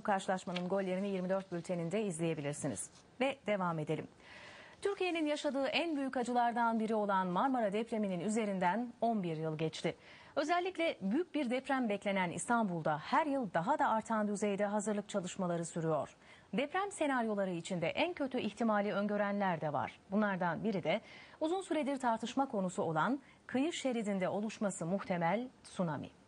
Bu karşılaşmanın gollerini 24 bülteninde izleyebilirsiniz. Ve devam edelim. Türkiye'nin yaşadığı en büyük acılardan biri olan Marmara depreminin üzerinden 11 yıl geçti. Özellikle büyük bir deprem beklenen İstanbul'da her yıl daha da artan düzeyde hazırlık çalışmaları sürüyor. Deprem senaryoları içinde en kötü ihtimali öngörenler de var. Bunlardan biri de uzun süredir tartışma konusu olan kıyı şeridinde oluşması muhtemel tsunami.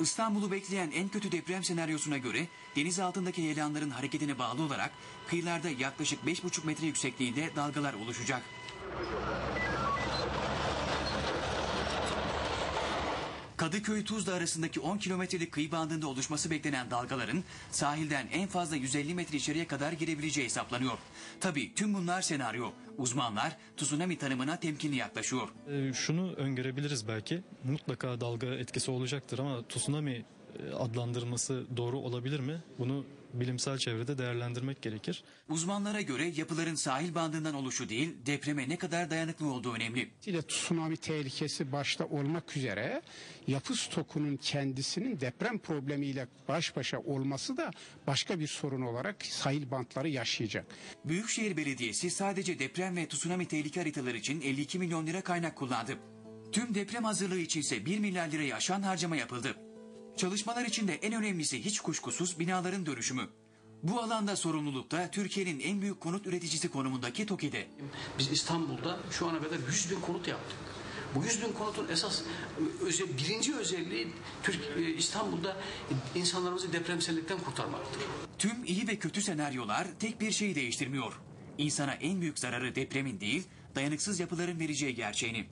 İstanbul'u bekleyen en kötü deprem senaryosuna göre deniz altındaki heyelanların hareketine bağlı olarak kıyılarda yaklaşık 5,5 metre yüksekliğinde dalgalar oluşacak. Kadıköy Tuzla arasındaki 10 kilometrelik kıyı bandında oluşması beklenen dalgaların sahilden en fazla 150 metre içeriye kadar girebileceği hesaplanıyor. Tabii tüm bunlar senaryo. Uzmanlar tsunami tanımına temkinli yaklaşıyor. Ee, şunu öngörebiliriz belki. Mutlaka dalga etkisi olacaktır ama tsunami e, adlandırılması doğru olabilir mi? Bunu bilimsel çevrede değerlendirmek gerekir. Uzmanlara göre yapıların sahil bandından oluşu değil depreme ne kadar dayanıklı olduğu önemli. ile tsunami tehlikesi başta olmak üzere yapı stokunun kendisinin deprem problemiyle baş başa olması da başka bir sorun olarak sahil bantları yaşayacak. Büyükşehir Belediyesi sadece deprem ve tsunami tehlike haritaları için 52 milyon lira kaynak kullandı. Tüm deprem hazırlığı için ise 1 milyar lirayı aşan harcama yapıldı. Çalışmalar içinde en önemlisi hiç kuşkusuz binaların dönüşümü. Bu alanda sorumluluk da Türkiye'nin en büyük konut üreticisi konumundaki TOKİ'de. Biz İstanbul'da şu ana kadar 100 bin konut yaptık. Bu 100 bin konutun esas özel, birinci özelliği Türk, e, İstanbul'da insanlarımızı depremsellikten kurtarmaktır. Tüm iyi ve kötü senaryolar tek bir şeyi değiştirmiyor. İnsana en büyük zararı depremin değil, dayanıksız yapıların vereceği gerçeğini.